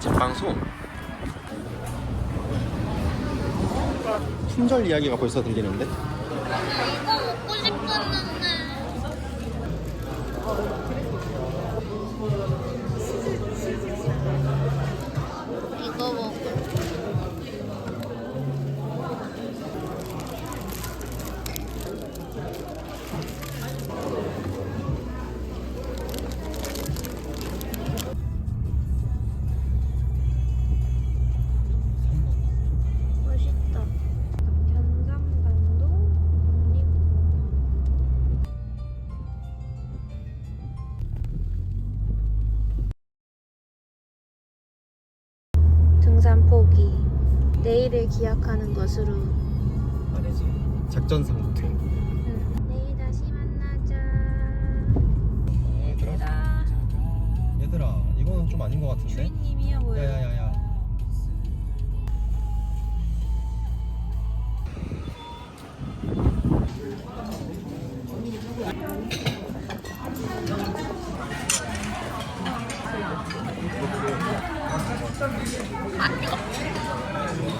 제빵소. 품절 이야기가 벌써 들리는데? 내일을 기약하는 것으로. 아니지. 작전상 돼. 응. 내일 다시 만나자. 얘들아. 얘들아, 이거는 좀 아닌 것 같은데? 주인님이야 뭐야? 야야야야.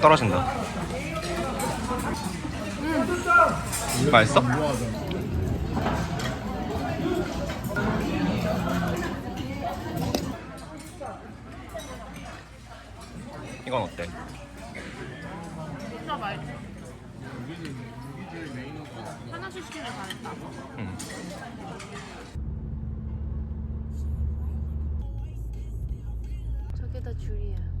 떨어진다. 맛있어? 이건 어때? 진짜 맛있어. 하나씩 시키길 잘했다. 응. 저게 다 줄이야.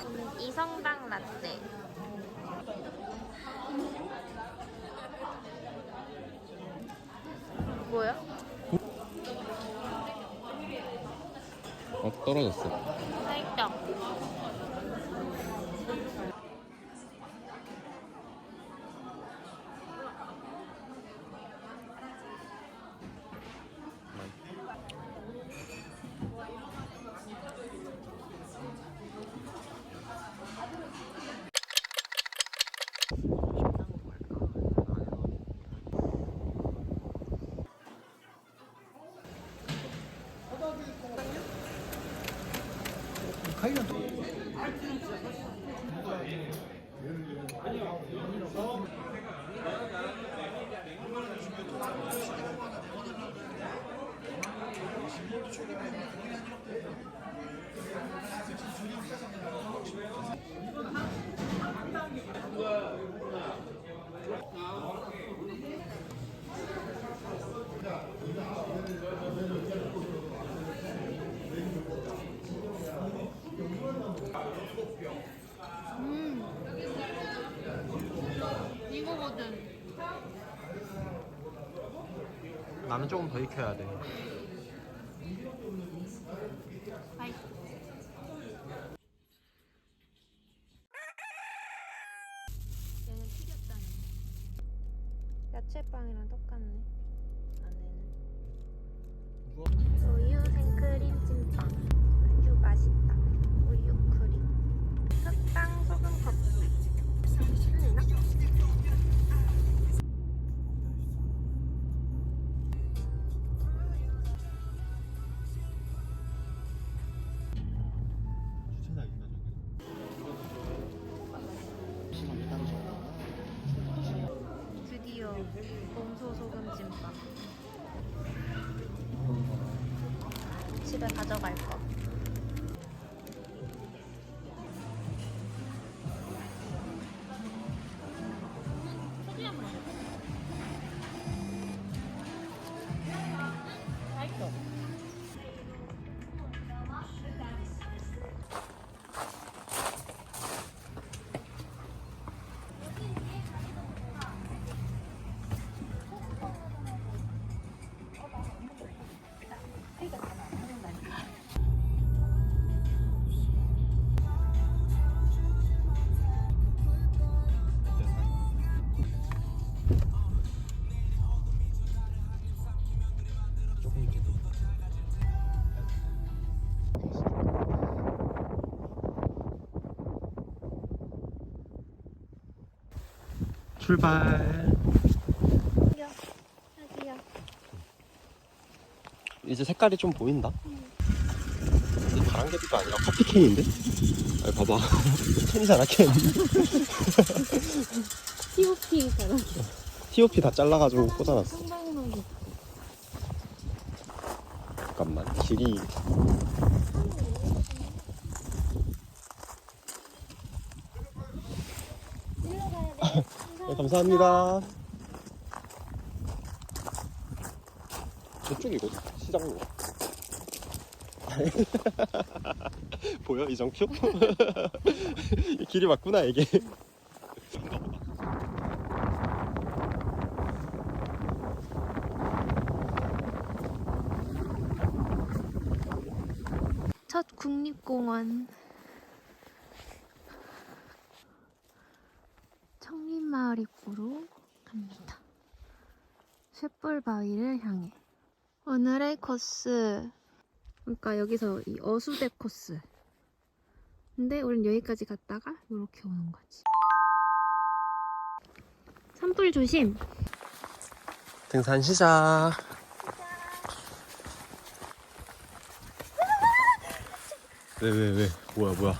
저는 이성당 라떼. 뭐야? 어 떨어졌어. 살짝. 이거거든. 나는 조금 더 익혀야 돼. 얘는. 야채빵이랑 똑같네. 안에는. 우유 생크림 찐빵. 집에 가져갈 거. 출발. 여기요. 여기요. 이제 색깔이 좀 보인다. 이 바람개비가 아니라 커피캔인데? 아 봐봐. 캔이잖아 캔. TOP 사람. TOP 다 잘라가지고 꽂아놨어. 잠깐만 길이. 네, 감사합니다. 저쪽이거든 시장로. 보여 이정표? 이 길이 맞구나 이게. 첫 국립공원 입구로 갑니다. 쇳불바위를 향해 오늘의 코스 그러니까 여기서 이 어수대 코스 근데 우린 여기까지 갔다가 이렇게 오는 거지 산불 조심 등산 시작. 왜 왜 왜, 뭐야 뭐야.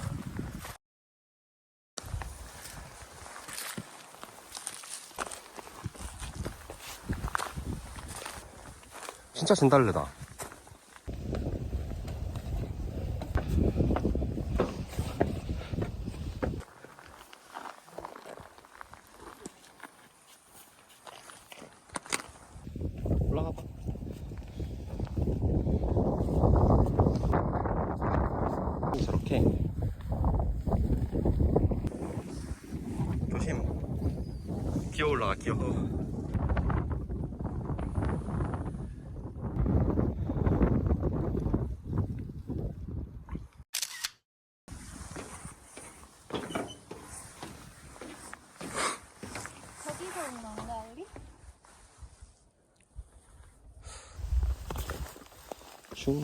진짜 진달래다. 올라가 봐. 저렇게 조심 기어 올라가 기어 거기서 온 건가 우리? 슝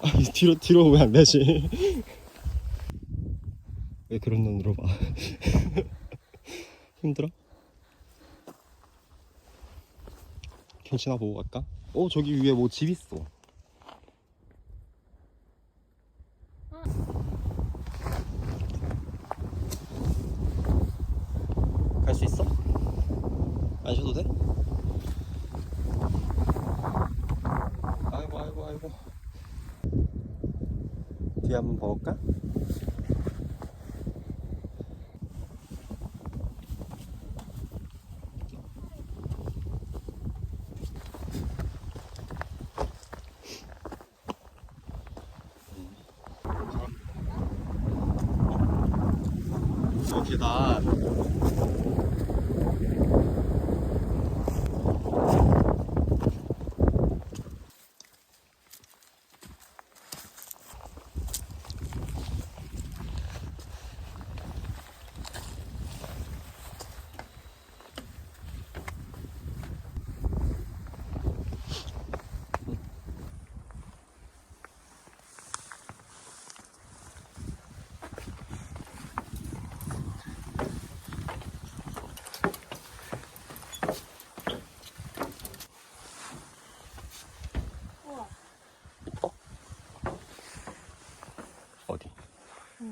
아, 뒤로 뒤로 오면 안 되지 왜 그런 눈으로 봐 힘들어? 경치나 보고 갈까? 어 저기 위에 뭐 집 있어 갈 수 있어? 안 쉬어도 돼? 아이고 아이고 아이고 뒤에 한번 봐볼까?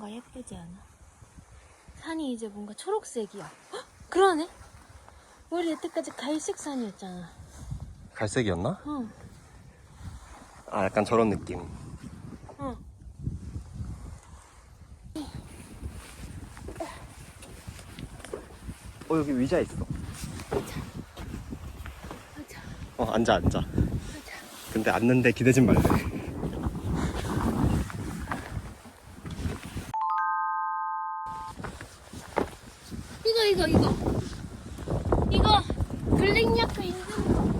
뭔가 예쁘지 않아? 산이 이제 뭔가 초록색이야. 헉, 그러네. 우리 여태까지 갈색 산이었잖아. 갈색이었나? 응, 아 약간 저런 느낌 응. 어 여기 의자 있어 가자, 어 앉아 앉아. 근데 앉는데 기대진 말래 이거 이거 이거. 이거 블랙 야크 인증. 와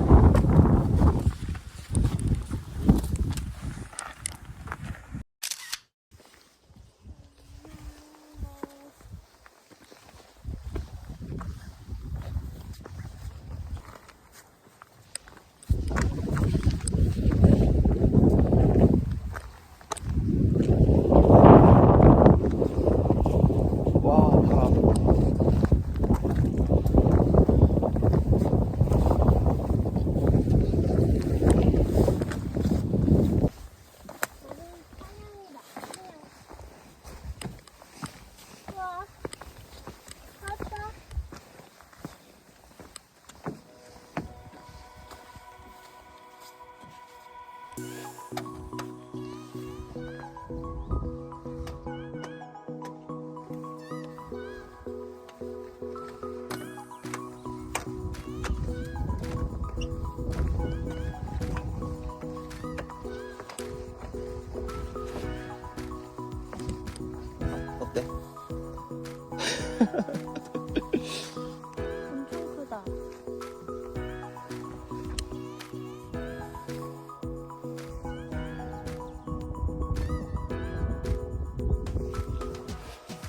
엄청 크다.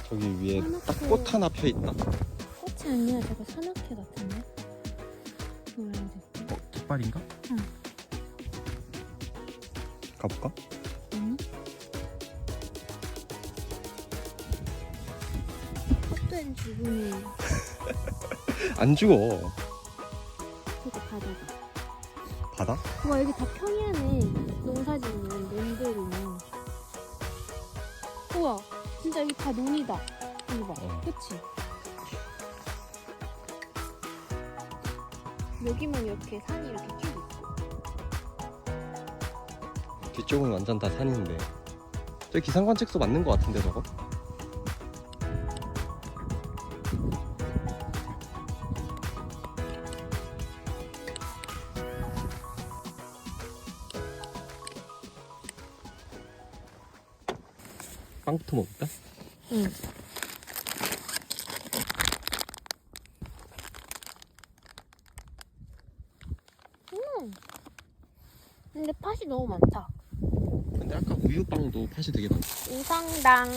저기 위에 딱 하나씩. 꽃 하나 펴 있다. 꽃이 아니야. 저거 산악회 같은데? 노란색. 어, 깃발인가? 응. 헛된 주문이 안 죽어. 저거 바다가. 바다? 와 여기 다 평야네. 농사짓는 논들이네. 우와 진짜 여기 다 논이다. 여기 봐. 어. 그치? 여기만 이렇게 산이 이렇게 쭉 있고. 뒤쪽은 완전 다 산인데. 저 기상관측소 맞는 것 같은데 저거? 빵부터 먹을까? 응. 음. 근데 팥이 너무 많다. 근데 아까 우유빵도 팥이 되게 많아. 이성당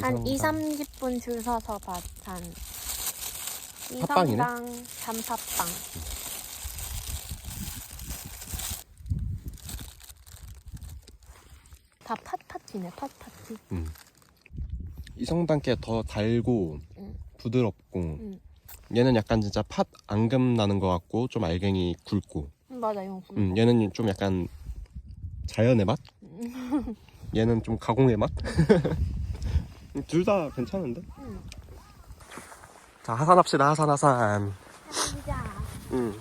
한 2, 이성당. 30분 줄 서서 봤한 팥빵이네? 이성당 단팥빵. 다 팥팥이네, 팥팥 이. 이성당 게더 달고 응. 부드럽고 응. 얘는 약간 진짜 팥 앙금 나는 것 같고 좀 알갱이 굵고 음, 맞아, 이거. 음, 얘는 좀 약간 자연의 맛? 얘는 좀 가공의 맛? 둘 다 괜찮은데? 응. 자 하산합시다 하산 하산. 음.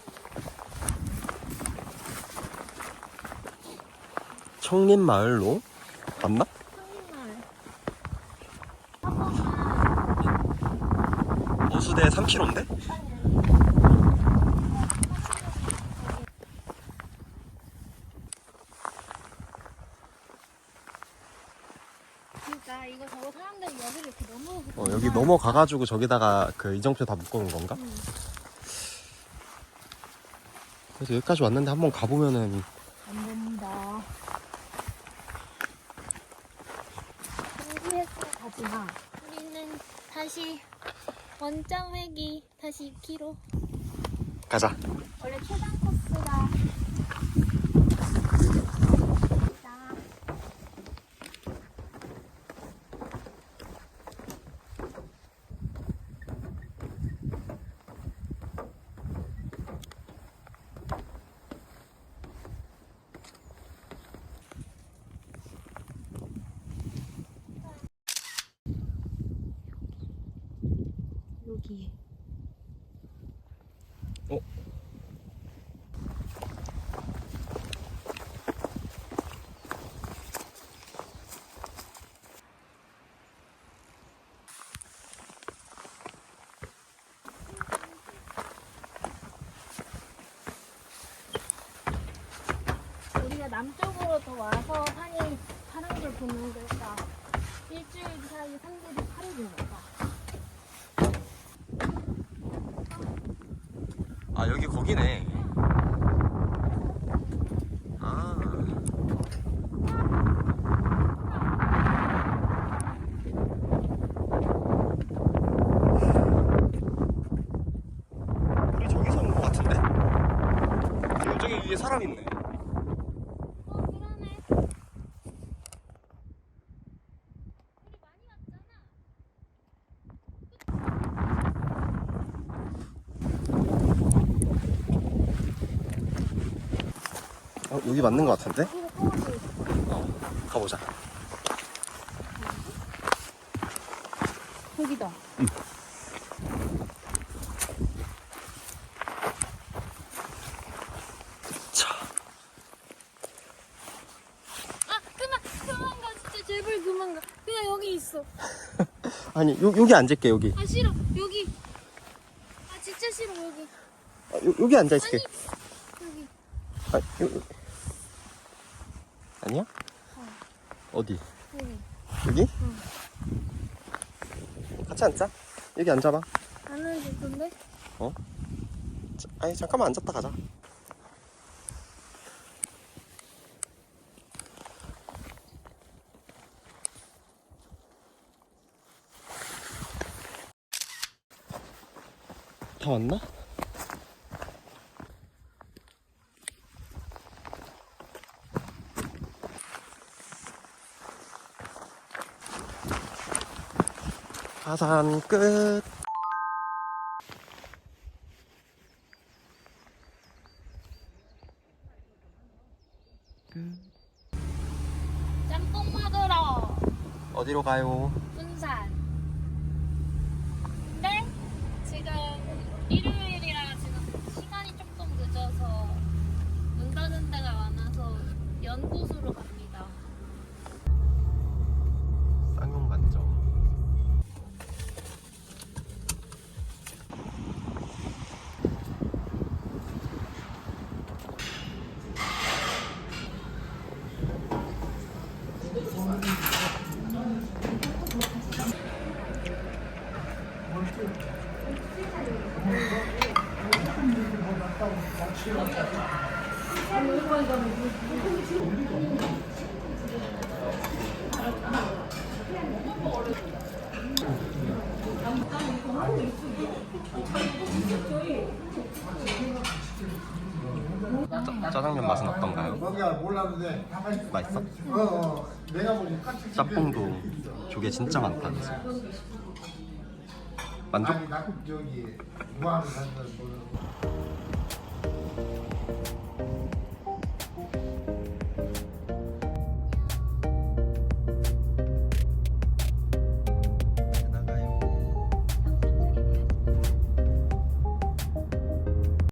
청림마을로 맞나? 어수대 3km인데? 그러니까 이거 저거 사람들이 여기를 이렇게 너무 어, 여기 넘어가가지고 저기다가 그 이정표 다 묶어놓은 건가? 응. 그래서 여기까지 왔는데 한번 가보면은 안 된다. 가지마. 우리는 다시 원점 회기 다시 2km. 가자 원래 최단 코스가. 자. 여기에. 어? 우리가 남쪽으로 더 와서 산이 파란 걸 보는 걸까? 일주일 사이 산들이 파래진 걸까? 아 여기 거기네 아 우리 저기서 온것 같은데? 어, 저기 위에 사람 있네 어, 그러네. 우리 많이 왔잖아. 어, 여기 맞는 것 같은데? 있어. 가보자 여기다. 자 아, 그만, 그만 가. 진짜 제발 그만 가. 그냥 여기 있어. 아니 요, 여기 앉을게 여기 아, 싫어. 여기. 아, 진짜 싫어. 여기. 아, 요, 여기 앉아있을게 여기. 아, 요, 요. 아니야? 어 디? 여기. 여기? 응. 같이 앉자 여기 앉아봐. 안 해줄 건데? 자, 아니 잠깐만 앉았다 가자. 다 왔나? 하산 끝. 짬뽕 먹으러 어디로 가요? 군산. 근데 지금 일요일이라 지금 시간이 조금 늦어서 문 닫은 데가 많아서 연꽃으로 갑니다. 쌍용 관점. 짜, 짜장면 맛은 어떤가요? 몰랐는데 맛있어? 어, 어 내가 보니 깍지 짬뽕도 조개 진짜 많다. 그래서. 만족? 아니 나 저기 무한 산다